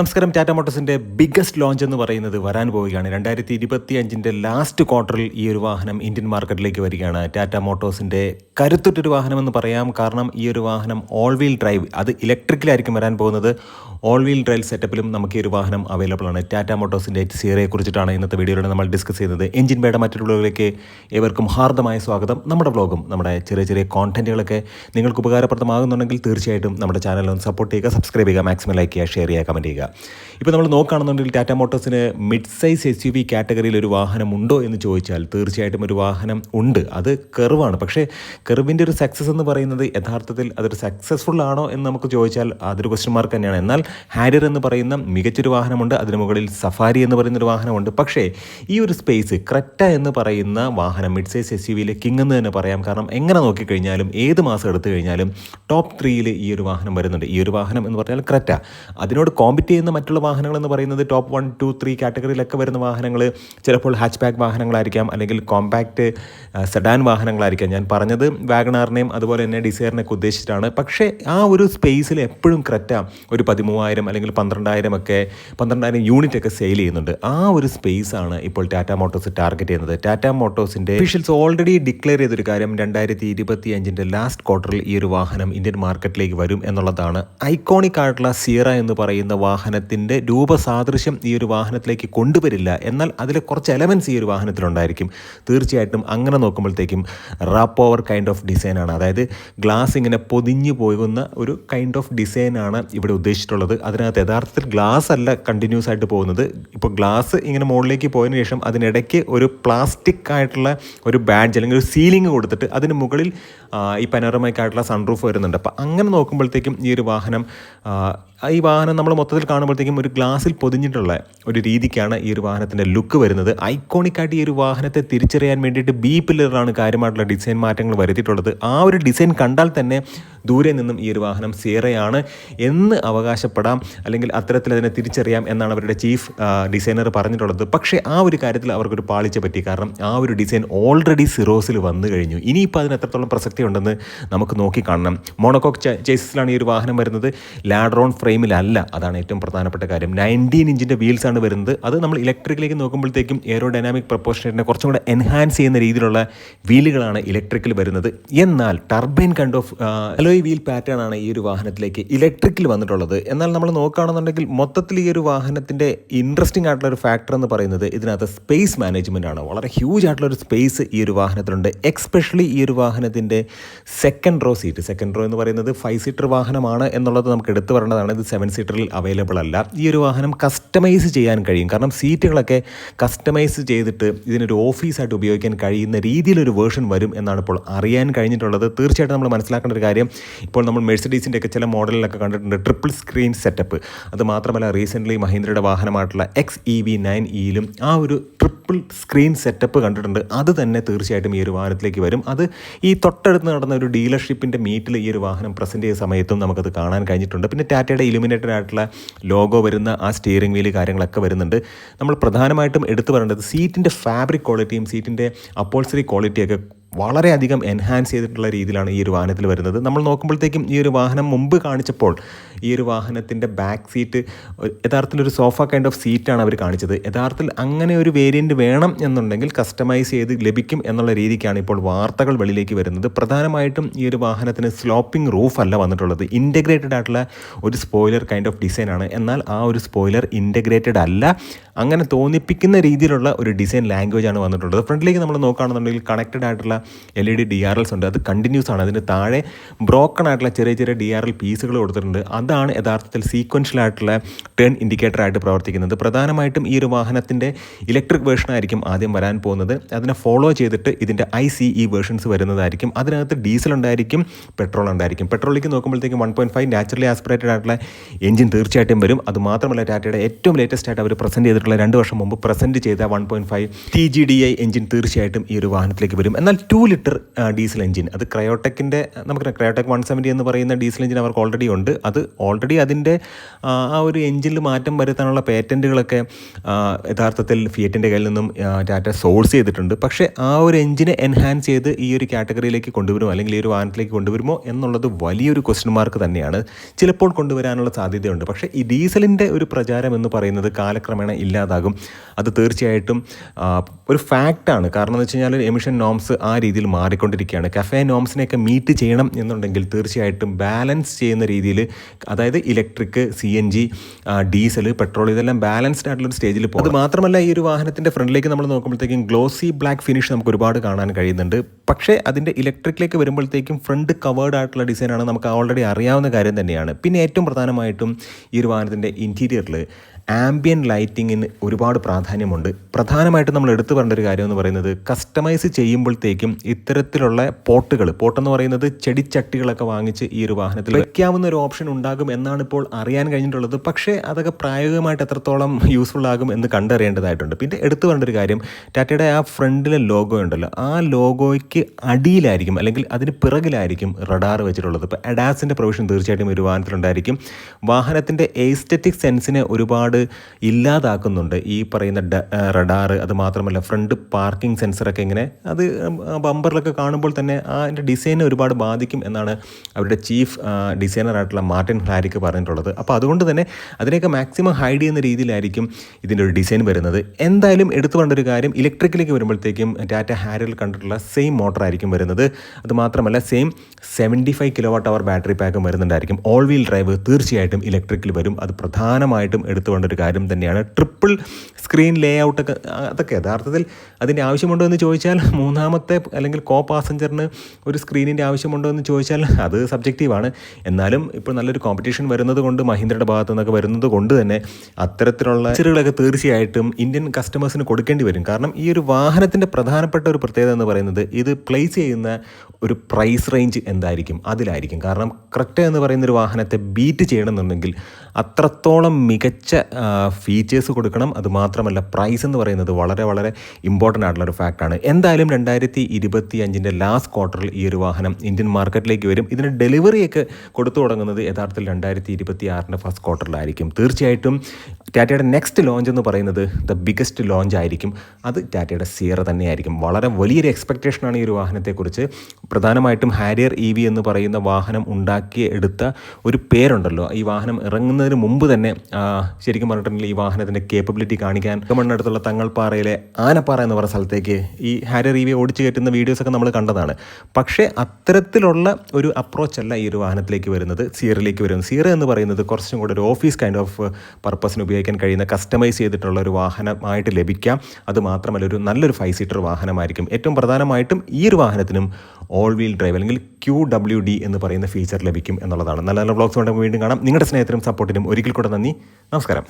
നമസ്കാരം Tata മോട്ടോഴ്സിന്റെ biggest launch എന്ന് പറയുന്നത് വരാൻ പോവുകയാണ്. രണ്ടായിരത്തി ഇരുപത്തി അഞ്ചിന്റെ ലാസ്റ്റ് ക്വാർട്ടറിൽ ഈ ഒരു വാഹനം ഇന്ത്യൻ മാർക്കറ്റിലേക്ക് വരികയാണ്. ടാറ്റ മോട്ടോഴ്സിന്റെ കരുത്തുറ്റൊരു വാഹനം എന്ന് പറയാം. കാരണം ഈ ഒരു വാഹനം ഓൾ വീൽ ഡ്രൈവ് അത് ഇലക്ട്രിക്കലായിരിക്കും വരാൻ പോകുന്നത്. ഓൾ വീൽ ഡ്രൈവ് സെറ്റപ്പിലും നമുക്ക് ഈ ഒരു വാഹനം അവൈലബിൾ ആണ്. ടാറ്റ മോട്ടോഴ്സിന്റെ എച്ച് സീറയെ കുറിച്ചിട്ടാണ് ഇന്നത്തെ വീഡിയോയിലൂടെ നമ്മൾ ഡിസ്കസ് ചെയ്യുന്നത്. എഞ്ചിൻ ബേഡ മറ്റൊരു വ്ളോഗിലേക്ക് ഏവർക്കും ഹാർദമായ സ്വാഗതം. നമ്മുടെ വ്ളോഗും നമ്മുടെ ചെറിയ ചെറിയ കോണ്ടന്റുകളൊക്കെ നിങ്ങൾക്ക് ഉപകാരപ്രദമാകുന്നുണ്ടെങ്കിൽ തീർച്ചയായിട്ടും നമ്മുടെ ചാനൽ ഒന്ന് സപ്പോർട്ട് ചെയ്യുക സബ്സ്ക്രൈബ് ചെയ്യുക മാക്സിമം ലൈക്ക് ചെയ്യുക ഷെയർ ചെയ്യുക കമന്റ് ചെയ്യുക. ഇപ്പോൾ നമ്മൾ നോക്കുകയാണെന്നുണ്ടെങ്കിൽ Tata മോട്ടോഴ്സിന് mid size S U V കാറ്റഗറിയിൽ ഒരു വാഹനം ഉണ്ടോ എന്ന് ചോദിച്ചാൽ തീർച്ചയായിട്ടും ഒരു വാഹനം ഉണ്ട്. അത് കെർവാണ് പക്ഷേ കെർവിന്റെ ഒരു സക്സസ് എന്ന് പറയുന്നത് യഥാർത്ഥത്തിൽ അതൊരു സക്സസ്ഫുൾ ആണോ എന്ന് നമുക്ക് ചോദിച്ചാൽ അതൊരു ക്വസ്റ്റ്യൻ മാർക്ക് തന്നെയാണ്. എന്നാൽ ഹാരിയർ എന്ന് പറയുന്ന മികച്ചൊരു വാഹനമുണ്ട് അതിന് മുകളിൽ സഫാരി എന്ന് പറയുന്ന ഒരു വാഹനമുണ്ട്. പക്ഷേ ഈ ഒരു സ്പേസ് ക്രെറ്റ എന്ന് പറയുന്ന വാഹനം മിഡ് സൈസ് എസ് യു വിയിലെ കിങ് എന്ന് തന്നെ പറയാം. കാരണം എങ്ങനെ നോക്കിക്കഴിഞ്ഞാലും ഏത് മാസം എടുത്തു കഴിഞ്ഞാലും ടോപ്പ് ത്രീയിൽ ഈ ഒരു വാഹനം വരുന്നുണ്ട്. ഈ ഒരു വാഹനം എന്ന് പറഞ്ഞാൽ ക്രെറ്റ. അതിനോട് കോമ്പറ്റ് ചെയ്യുന്ന മറ്റുള്ള വാഹനങ്ങൾ എന്ന് പറയുന്നത് ടോപ്പ് വൺ ടു ത്രീ കാറ്റഗറിയിലൊക്കെ വരുന്ന വാഹനങ്ങൾ ചിലപ്പോൾ ഹാച്ച് ബാക്ക് വാഹനങ്ങളായിരിക്കാം അല്ലെങ്കിൽ കോമ്പാക്റ്റ് സെഡാൻ വാഹനങ്ങളായിരിക്കാം. ഞാൻ പറഞ്ഞത് വാഗണാറിനെയും അതുപോലെ തന്നെ ഡിസയറിനെയൊക്കെ ഉദ്ദേശിച്ചിട്ടാണ്. പക്ഷേ ആ ഒരു സ്പേസിൽ എപ്പോഴും ക്രെറ്റ ഒരു പതിമൂവായിരം അല്ലെങ്കിൽ പന്ത്രണ്ടായിരം ഒക്കെ പന്ത്രണ്ടായിരം യൂണിറ്റ് ഒക്കെ സെയിൽ ചെയ്യുന്നുണ്ട്. ആ ഒരു സ്പേസ് ആണ് ഇപ്പോൾ ടാറ്റ മോട്ടോഴ്സ് ടാർഗറ്റ് ചെയ്യുന്നത്. ടാറ്റ മോട്ടോഴ്സിന്റെ ഫിഷ്യൽസ് ഓൾറെഡി ഡിക്ലെയർ ചെയ്തൊരു കാര്യം രണ്ടായിരത്തി ഇരുപത്തി അഞ്ചിന്റെ ലാസ്റ്റ് ക്വാർട്ടറിൽ ഈ ഒരു വാഹനം ഇന്ത്യൻ മാർക്കറ്റിലേക്ക് വരും എന്നുള്ളതാണ്. ഐക്കോണിക് ആയിട്ടുള്ള സിയറ എന്ന് പറയുന്ന വാഹനത്തിന്റെ രൂപസാദൃശ്യം ഈ ഒരു വാഹനത്തിലേക്ക് കൊണ്ടുവരില്ല. എന്നാൽ അതിലെ കുറച്ച് എലമെന്റ്സ് ഈ ഒരു വാഹനത്തിലുണ്ടായിരിക്കും. തീർച്ചയായിട്ടും അങ്ങനെ നോക്കുമ്പോഴത്തേക്കും റാപ്പ് ഓവർ കൈൻഡ് ഓഫ് ഡിസൈനാണ് അതായത് ഗ്ലാസ് ഇങ്ങനെ പൊതിഞ്ഞു പോകുന്ന ഒരു കൈൻഡ് ഓഫ് ഡിസൈനാണ് ഇവിടെ ഉദ്ദേശിച്ചിട്ടുള്ളത്. അതിനകത്ത് യഥാർത്ഥത്തിൽ ഗ്ലാസ് അല്ല കണ്ടിന്യൂസ് ആയിട്ട് പോകുന്നത്. ഇപ്പോൾ ഗ്ലാസ് ഇങ്ങനെ മുകളിലേക്ക് പോയതിനു ശേഷം അതിനിടയ്ക്ക് ഒരു പ്ലാസ്റ്റിക് ആയിട്ടുള്ള ഒരു ബാഡ്ജ് അല്ലെങ്കിൽ ഒരു സീലിംഗ് കൊടുത്തിട്ട് അതിന് മുകളിൽ ഈ പനോറമയ്ക്കായിട്ടുള്ള സൺറൂഫ് വരുന്നുണ്ട്. അപ്പോൾ അങ്ങനെ നോക്കുമ്പോഴത്തേക്കും ഈ ഒരു വാഹനം ഈ വാഹനം നമ്മൾ മൊത്തത്തിൽ കാണുമ്പോഴത്തേക്കും ഒരു ഗ്ലാസ്സിൽ പൊതിഞ്ഞിട്ടുള്ള ഒരു രീതിക്കാണ് ഈ ഒരു വാഹനത്തിന്റെ ലുക്ക് വരുന്നത്. ഐക്കോണിക്കായിട്ട് ഈ ഒരു വാഹനത്തെ തിരിച്ചറിയാൻ വേണ്ടിയിട്ട് ബി പില്ലറാണ് കാര്യമായിട്ടുള്ള ഡിസൈൻ മാറ്റങ്ങൾ വരുത്തിയിട്ടുള്ളത്. ആ ഒരു ഡിസൈൻ കണ്ടാൽ തന്നെ ദൂരെ നിന്നും ഈ ഒരു വാഹനം സീറയാണ് എന്ന് അവകാശപ്പെടാം. അല്ലെങ്കിൽ അത്തരത്തിൽ അതിനെ തിരിച്ചറിയാം എന്നാണ് അവരുടെ ചീഫ് ഡിസൈനർ പറഞ്ഞിട്ടുള്ളത്. പക്ഷേ ആ ഒരു കാര്യത്തിൽ അവർക്കൊരു പാളിച്ച പറ്റി. കാരണം ആ ഒരു ഡിസൈൻ ഓൾറെഡി സിറോസിൽ വന്നു കഴിഞ്ഞു. ഇനിയിപ്പോൾ അതിന് എത്രത്തോളം പ്രസക്തി ഉണ്ടെന്ന് നമുക്ക് നോക്കി കാണണം മോണോകോക്ക് ചേസിലാണ് ഈ ഒരു വാഹനം വരുന്നത്. ലാഡ്രോൺ ഫ്രെയിമിലല്ല. അതാണ് ഏറ്റവും പ്രധാനപ്പെട്ട കാര്യം. നയന്റീൻ ഇഞ്ചിന്റെ വീൽസ് ആണ് വരുന്നത്. അത് നമ്മൾ ഇലക്ട്രിക്കിലേക്ക് നോക്കുമ്പോഴത്തേക്കും എയറോ ഡൈനാമിക് പ്രപ്പോർഷനെ കുറച്ചും കൂടെ എൻഹാൻസ് ചെയ്യുന്ന രീതിയിലുള്ള വീലുകളാണ് ഇലക്ട്രിക്കിൽ വരുന്നത്. എന്നാൽ ടർബൈൻ കണ്ട് ഓഫ് അലോയ് വീൽ പാറ്റേൺ ആണ് ഈ ഒരു വാഹനത്തിലേക്ക് ഇലക്ട്രിക്കിൽ വന്നിട്ടുള്ളത്. എന്നാൽ നമ്മൾ നോക്കുകയാണെന്നുണ്ടെങ്കിൽ മൊത്തത്തിൽ ഈ ഒരു വാഹനത്തിന്റെ ഇൻട്രസ്റ്റിംഗ് ആയിട്ടുള്ള ഒരു ഫാക്ടർ എന്ന് പറയുന്നത് ഇതിനകത്ത് സ്പേസ് മാനേജ്മെന്റ് ആണ്. വളരെ ഹ്യൂജ് ആയിട്ടുള്ള ഒരു സ്പേസ് ഈ ഒരു വാഹനത്തിലുണ്ട്. എക്സ്പെഷ്യലി ഈ ഒരു വാഹനത്തിന്റെ second row seat second row എന്ന് പറയുന്നത് ഫൈവ് സീറ്റർ വാഹനമാണ് എന്നുള്ളത് നമുക്ക് എടുത്തു പറയേണ്ടതാണ്. ഇത് സെവൻ സീറ്ററിൽ അവൈലബിൾ അല്ല. ഈ ഒരു വാഹനം കസ്റ്റമൈസ് ചെയ്യാൻ കഴിയും. കാരണം സീറ്റുകളൊക്കെ കസ്റ്റമൈസ് ചെയ്തിട്ട് ഇതിനൊരു ഓഫീസായിട്ട് ഉപയോഗിക്കാൻ കഴിയുന്ന രീതിയിലൊരു വേർഷൻ വരും എന്നാണ് ഇപ്പോൾ അറിയാൻ കഴിഞ്ഞിട്ടുള്ളത്. തീർച്ചയായിട്ടും നമ്മൾ മനസ്സിലാക്കേണ്ട ഒരു കാര്യം ഇപ്പോൾ നമ്മൾ മെഴ്സഡീസിന്റെ ഒക്കെ ചില മോഡലിലൊക്കെ കണ്ടിട്ടുണ്ട്. ട്രിപ്പിൾ സ്ക്രീൻ സെറ്റപ്പ് അത് മാത്രമല്ല റീസെന്റ്ലി മഹീന്ദ്രയുടെ വാഹനമായിട്ടുള്ള എക്സ് ഇ വി നയൻ ഇയിലും ആ ഒരു ട്രിപ്പിൾ സ്ക്രീൻ സെറ്റപ്പ് കണ്ടിട്ടുണ്ട്. അത് തന്നെ തീർച്ചയായിട്ടും ഈ ഒരു വാഹനത്തിലേക്ക് വരും. അത് ഈ തൊട്ടടുത്ത് നടന്ന ഒരു ഡീലർഷിപ്പിന്റെ മീറ്റിൽ ഈ ഒരു വാഹനം പ്രസന്റ് ചെയ്ത സമയത്തും നമുക്കത് കാണാൻ കഴിഞ്ഞിട്ടുണ്ട്. പിന്നെ ടാറ്റയുടെ ഇലുമിനേറ്റഡ് ആയിട്ടുള്ള ലോഗോ വരുന്ന ആ സ്റ്റിയറിംഗ് വീൽ കാര്യങ്ങളൊക്കെ വരുന്നുണ്ട്. നമ്മൾ പ്രധാനമായിട്ടും എടുത്തു പറയേണ്ടത് സീറ്റിന്റെ ഫാബ്രിക് ക്വാളിറ്റിയും സീറ്റിന്റെ അപ്പോൾസറി ക്വാളിറ്റിയൊക്കെ വളരെയധികം എൻഹാൻസ് ചെയ്തിട്ടുള്ള രീതിയിലാണ് ഈ ഒരു വാഹനത്തിൽ വരുന്നത്. നമ്മൾ നോക്കുമ്പോഴത്തേക്കും ഈ ഒരു വാഹനം മുമ്പ് കാണിച്ചപ്പോൾ ഈ ഒരു വാഹനത്തിന്റെ ബാക്ക് സീറ്റ് യഥാർത്ഥത്തിൽ ഒരു സോഫ കൈൻഡ് ഓഫ് സീറ്റാണ് അവർ കാണിച്ചത്. യഥാർത്ഥത്തിൽ അങ്ങനെ ഒരു വേരിയന്റ് വേണം എന്നുണ്ടെങ്കിൽ കസ്റ്റമൈസ് ചെയ്ത് ലഭിക്കും എന്നുള്ള രീതിക്കാണ് ഇപ്പോൾ വാർത്തകൾ വെളിയിലേക്ക് വരുന്നത്. പ്രധാനമായിട്ടും ഈ ഒരു വാഹനത്തിന് സ്ലോപ്പിംഗ് റൂഫ് അല്ല വന്നിട്ടുള്ളത്. ഇന്റഗ്രേറ്റഡ് ആയിട്ടുള്ള ഒരു സ്പോയിലർ കൈൻഡ് ഓഫ് ഡിസൈനാണ് എന്നാൽ ആ ഒരു സ്പോയിലർ ഇന്റഗ്രേറ്റഡ് അല്ല. അങ്ങനെ തോന്നിപ്പിക്കുന്ന രീതിയിലുള്ള ഒരു ഡിസൈൻ ലാംഗ്വേജ് ആണ് വന്നിട്ടുള്ളത്. ഫ്രണ്ടിലേക്ക് നമ്മൾ നോക്കുകയാണെന്നുണ്ടെങ്കിൽ കണക്റ്റഡ് ആയിട്ടുള്ള L E D D R Ls ഉണ്ട്. അത് കണ്ടിന്യൂസ് ആണ്. അതിന് താഴെ ബ്രോക്കൺ ആയിട്ടുള്ള ചെറിയ ചെറിയ ഡി ആർ എൽ പീസുകൾ കൊടുത്തിട്ടുണ്ട്. അതാണ് യഥാർത്ഥത്തിൽ സീക്വൻഷ്യൽ ആയിട്ടുള്ള ടേൺ ഇൻഡിക്കേറ്റർ ആയിട്ട് പ്രവർത്തിക്കുന്നത്. പ്രധാനമായിട്ടും ഈ ഒരു വാഹനത്തിന്റെ ഇലക്ട്രിക് വേർഷൻ ആയിരിക്കും ആദ്യം വരാൻ പോകുന്നത്. അതിനെ ഫോളോ ചെയ്തിട്ട് ഇതിന്റെ ഐ സി ഇ വേർഷൻസ് വരുന്നതായിരിക്കും. അതിനകത്ത് ഡീസൽ ഉണ്ടായിരിക്കും പെട്രോൾ ഉണ്ടായിരിക്കും. പെട്രോളിലേക്ക് നോക്കുമ്പോഴത്തേക്കും one point five naturally aspirated ആയിട്ടുള്ള എഞ്ചിൻ തീർച്ചയായിട്ടും വരും. അത് മാത്രമല്ല ടാറ്റയുടെ ഏറ്റവും ലേറ്റസ്റ്റ് ആയിട്ട് അവർ പ്രസന്റ് ചെയ്തിട്ടുള്ള രണ്ട് വർഷം മുമ്പ് പ്രസന്റ് ചെയ്ത one point five T G D I engine തീർച്ചയായിട്ടും ഈ ഒരു വാഹനത്തിലേക്ക് വരും. എന്നാൽ ടു ലിറ്റർ ഡീസൽ എഞ്ചിൻ അത് ക്രയോടെക്കിന്റെ നമുക്ക് ക്രയോടെക് വൺ സെവന്റി എന്ന് പറയുന്ന ഡീസൽ എഞ്ചിൻ അവർക്ക് ഓൾറെഡി ഉണ്ട്. അത് ഓൾറെഡി അതിന്റെ ആ ഒരു എഞ്ചിനിൽ മാറ്റം വരുത്താനുള്ള പേറ്റന്റുകളൊക്കെ യഥാർത്ഥത്തിൽ ഫിയറ്റിന്റെ കയ്യിൽ നിന്നും ഡാറ്റ സോഴ്സ് ചെയ്തിട്ടുണ്ട്. പക്ഷേ ആ ഒരു എഞ്ചിനെ എൻഹാൻസ് ചെയ്ത് ഈ ഒരു കാറ്റഗറിയിലേക്ക് കൊണ്ടുവരുമോ അല്ലെങ്കിൽ ഈ ഒരു വാഹനത്തിലേക്ക് കൊണ്ടുവരുമോ എന്നുള്ളത് വലിയൊരു ക്വസ്റ്റ്യൻ മാർക്ക് തന്നെയാണ്. ചിലപ്പോൾ കൊണ്ടുവരാനുള്ള സാധ്യതയുണ്ട്. പക്ഷേ ഈ ഡീസലിന്റെ ഒരു പ്രചാരം എന്ന് പറയുന്നത് കാലക്രമേണ ഇല്ലാതാകും. അത് തീർച്ചയായിട്ടും ഒരു ഫാക്റ്റാണ് കാരണം എന്ന് വെച്ച് കഴിഞ്ഞാൽ എമിഷൻ നോംസ് ആ രീതിയിൽ മാറിക്കൊണ്ടിരിക്കുകയാണ്. കഫേ നോംസിനെയൊക്കെ മീറ്റ് ചെയ്യണം എന്നുണ്ടെങ്കിൽ തീർച്ചയായിട്ടും ബാലൻസ് ചെയ്യുന്ന രീതിയിൽ അതായത് electric C N G diesel petrol ഇതെല്ലാം ബാലൻസ്ഡ് ആയിട്ടുള്ള സ്റ്റേജിൽ പോകും അത് മാത്രമല്ല ഈ ഒരു വാഹനത്തിന്റെ ഫ്രണ്ടിലേക്ക് നമ്മൾ നോക്കുമ്പോഴത്തേക്കും ഗ്ലോസി ബ്ലാക്ക് ഫിനിഷ് നമുക്ക് ഒരുപാട് കാണാൻ കഴിയുന്നുണ്ട്. പക്ഷേ അതിന്റെ ഇലക്ട്രിക്കിലേക്ക് വരുമ്പോഴത്തേക്കും ഫ്രണ്ട് കവേർഡ് ആയിട്ടുള്ള ഡിസൈനാണ് നമുക്ക് ഓൾറെഡി അറിയാവുന്ന കാര്യം തന്നെയാണ്. പിന്നെ ഏറ്റവും പ്രധാനമായിട്ടും ഈ ഒരു വാഹനത്തിന്റെ ഇന്റീരിയറിൽ ആംബിയൻ ലൈറ്റിങ്ങിന് ഒരുപാട് പ്രാധാന്യമുണ്ട്. പ്രധാനമായിട്ടും നമ്മൾ എടുത്തു പറഞ്ഞ ഒരു കാര്യം എന്ന് പറയുന്നത് കസ്റ്റമൈസ് ചെയ്യുമ്പോഴത്തേക്കും ഇത്തരത്തിലുള്ള പോട്ടുകൾ പോട്ടെന്ന് പറയുന്നത് ചെടിച്ചട്ടികളൊക്കെ വാങ്ങിച്ച് ഈ ഒരു വാഹനത്തിൽ വയ്ക്കാവുന്ന ഒരു ഓപ്ഷൻ ഉണ്ടാകും എന്നാണ് ഇപ്പോൾ അറിയാൻ കഴിഞ്ഞിട്ടുള്ളത്. പക്ഷേ അതൊക്കെ പ്രായോഗികമായിട്ട് എത്രത്തോളം യൂസ്ഫുൾ ആകും എന്ന് കണ്ടറിയേണ്ടതായിട്ടുണ്ട്. പിന്നെ എടുത്തു പറഞ്ഞ ഒരു കാര്യം ടാറ്റയുടെ ആ ഫ്രണ്ടിലെ ലോഗോ ഉണ്ടല്ലോ. ആ ലോഗോയ്ക്ക് അടിയിലായിരിക്കും അല്ലെങ്കിൽ അതിന് പിറകിലായിരിക്കും റഡാർ വെച്ചിട്ടുള്ളത്. ഇപ്പോൾ അഡാസിന്റെ പ്രൊവിഷൻ തീർച്ചയായിട്ടും ഒരു വാഹനത്തിലുണ്ടായിരിക്കും. വാഹനത്തിന്റെ എസ്തറ്റിക് സെൻസിനെ ഒരുപാട് ഇല്ലാതാക്കുന്നുണ്ട്. ഈ പറയുന്ന റഡാർ അത് മാത്രമല്ല ഫ്രണ്ട് പാർക്കിംഗ് സെൻസറൊക്കെ ഇങ്ങനെ അത് ബമ്പറിലൊക്കെ കാണുമ്പോൾ തന്നെ അതിന്റെ ഡിസൈനെ ഒരുപാട് ബാധിക്കും എന്നാണ് അവരുടെ ചീഫ് ഡിസൈനറായിട്ടുള്ള മാർട്ടിൻ ഹാരിക്ക് പറഞ്ഞിട്ടുള്ളത്. അപ്പോൾ അതുകൊണ്ട് തന്നെ അതിനെയൊക്കെ മാക്സിമം ഹൈഡ് ചെയ്യുന്ന രീതിയിലായിരിക്കും ഇതിന്റെ ഒരു ഡിസൈൻ വരുന്നത്. എന്തായാലും എടുത്തു പറഞ്ഞ ഒരു കാര്യം ഇലക്ട്രിക്കിലേക്ക് വരുമ്പോഴത്തേക്കും ടാറ്റ ഹാരിൽ കണ്ടിട്ടുള്ള സെയിം മോട്ടർ ആയിരിക്കും വരുന്നത്. അത് മാത്രമല്ല same seventy five kilo watt hour battery പാക്കും വരുന്നുണ്ടായിരിക്കും. ഓൾ വീൽ ഡ്രൈവ് തീർച്ചയായിട്ടും ഇലക്ട്രിക്കിൽ വരും. അത് പ്രധാനമായിട്ടും എടുത്തുകൊണ്ട ഒരു കാര്യം തന്നെയാണ്. ട്രിപ്പിൾ സ്ക്രീൻ ലേ ഔട്ടൊക്കെ അതൊക്കെ യഥാർത്ഥത്തിൽ അതിന്റെ ആവശ്യമുണ്ടോ എന്ന് ചോദിച്ചാൽ മൂന്നാമത്തെ അല്ലെങ്കിൽ കോ പാസഞ്ചറിന് ഒരു സ്ക്രീനിന്റെ ആവശ്യമുണ്ടോ എന്ന് ചോദിച്ചാൽ അത് സബ്ജക്റ്റീവാണ് എന്നാലും ഇപ്പോൾ നല്ലൊരു കോമ്പറ്റീഷൻ വരുന്നത് കൊണ്ട് മഹീന്ദ്രയുടെ ഭാഗത്തു നിന്നൊക്കെ വരുന്നത് കൊണ്ട് തന്നെ അത്തരത്തിലുള്ള ഫീച്ചറുകളൊക്കെ തീർച്ചയായിട്ടും ഇന്ത്യൻ കസ്റ്റമേഴ്സിന് കൊടുക്കേണ്ടി വരും. കാരണം ഈ ഒരു വാഹനത്തിന്റെ പ്രധാനപ്പെട്ട ഒരു പ്രത്യേകത എന്ന് പറയുന്നത് ഇത് പ്ലേസ് ചെയ്യുന്ന ഒരു പ്രൈസ് റേഞ്ച് എന്തായിരിക്കും? അതിലായിരിക്കും. കാരണം ക്രെറ്റ എന്ന് പറയുന്ന ഒരു വാഹനത്തെ ബീറ്റ് ചെയ്യണമെന്നുണ്ടെങ്കിൽ അത്രത്തോളം മികച്ച ഫീച്ചേഴ്സ് കൊടുക്കണം. അതുമാത്രമല്ല പ്രൈസ് എന്ന് പറയുന്നത് വളരെ വളരെ ഇമ്പോർട്ടന്റ് ആയിട്ടുള്ള ഒരു ഫാക്റ്റാണ് എന്തായാലും രണ്ടായിരത്തി ഇരുപത്തി അഞ്ചിന്റെ ലാസ്റ്റ് ക്വാർട്ടറിൽ ഈ ഒരു വാഹനം ഇന്ത്യൻ മാർക്കറ്റിലേക്ക് വരും. ഇതിന് ഡെലിവറിയൊക്കെ കൊടുത്തു തുടങ്ങുന്നത് യഥാർത്ഥത്തിൽ രണ്ടായിരത്തി ഇരുപത്തി ആറിന്റെ ഫസ്റ്റ് ക്വാർട്ടറിലായിരിക്കും തീർച്ചയായിട്ടും ടാറ്റയുടെ നെക്സ്റ്റ് ലോഞ്ച് എന്ന് പറയുന്നത് ദ ബിഗസ്റ്റ് ലോഞ്ച് ആയിരിക്കും. അത് ടാറ്റയുടെ സിയറ തന്നെയായിരിക്കും. വളരെ വലിയൊരു എക്സ്പെക്റ്റേഷനാണ് ഈ ഒരു വാഹനത്തെക്കുറിച്ച്. പ്രധാനമായിട്ടും ഹാരിയർ ഇ വി എന്ന് പറയുന്ന വാഹനം ഉണ്ടാക്കി എടുത്ത ഒരു പേരുണ്ടല്ലോ. ഈ വാഹനം ഇറങ്ങുന്നതിന് മുമ്പ് തന്നെ ശരിക്കും പറഞ്ഞിട്ടുണ്ടെങ്കിൽ ഈ വാഹനത്തിന്റെ കേപ്പബിലിറ്റി കാണിക്കാൻ മണ്ണടുത്തുള്ള തങ്ങൾപ്പാറയിലെ ആനപ്പാറ എന്ന് പറഞ്ഞ സ്ഥലത്തേക്ക് ഈ ഹാരി റീവിയെ ഓടിച്ചു കയറ്റുന്ന വീഡിയോസൊക്കെ നമ്മൾ കണ്ടതാണ്. പക്ഷേ അത്തരത്തിലുള്ള ഒരു അപ്രോച്ച് അല്ല ഈ ഒരു വാഹനത്തിലേക്ക് വരുന്നത് സിയറിലേക്ക് വരുന്നത്. സീറ എന്ന് പറയുന്നത് കുറച്ചും കൂടെ ഒരു ഓഫീസ് കൈൻഡ് ഓഫ് പർപ്പസിന് ഉപയോഗിക്കാൻ കഴിയുന്ന കസ്റ്റമൈസ് ചെയ്തിട്ടുള്ള ഒരു വാഹനമായിട്ട് ലഭിക്കാം. അത് മാത്രമല്ല ഒരു നല്ലൊരു ഫൈവ് സീറ്റർ വാഹനമായിരിക്കും. ഏറ്റവും പ്രധാനമായിട്ടും ഈ ഒരു വാഹനത്തിനും ഓൾ വീൽ ഡ്രൈവ് അല്ലെങ്കിൽ ക്യൂ ഡബ്ല്യു ഡി എന്ന് പറയുന്ന ഫീച്ചർ ലഭിക്കും എന്നുള്ളതാണ്. നല്ല നല്ല ബ്ലോഗ്സ് വേണ്ടി വീണ്ടും കാണാം. നിങ്ങളുടെ സ്നേഹത്തിനും സപ്പോർട്ടിനും ഒരിക്കൽ കൂടെ നന്ദി. നമസ്കാരം.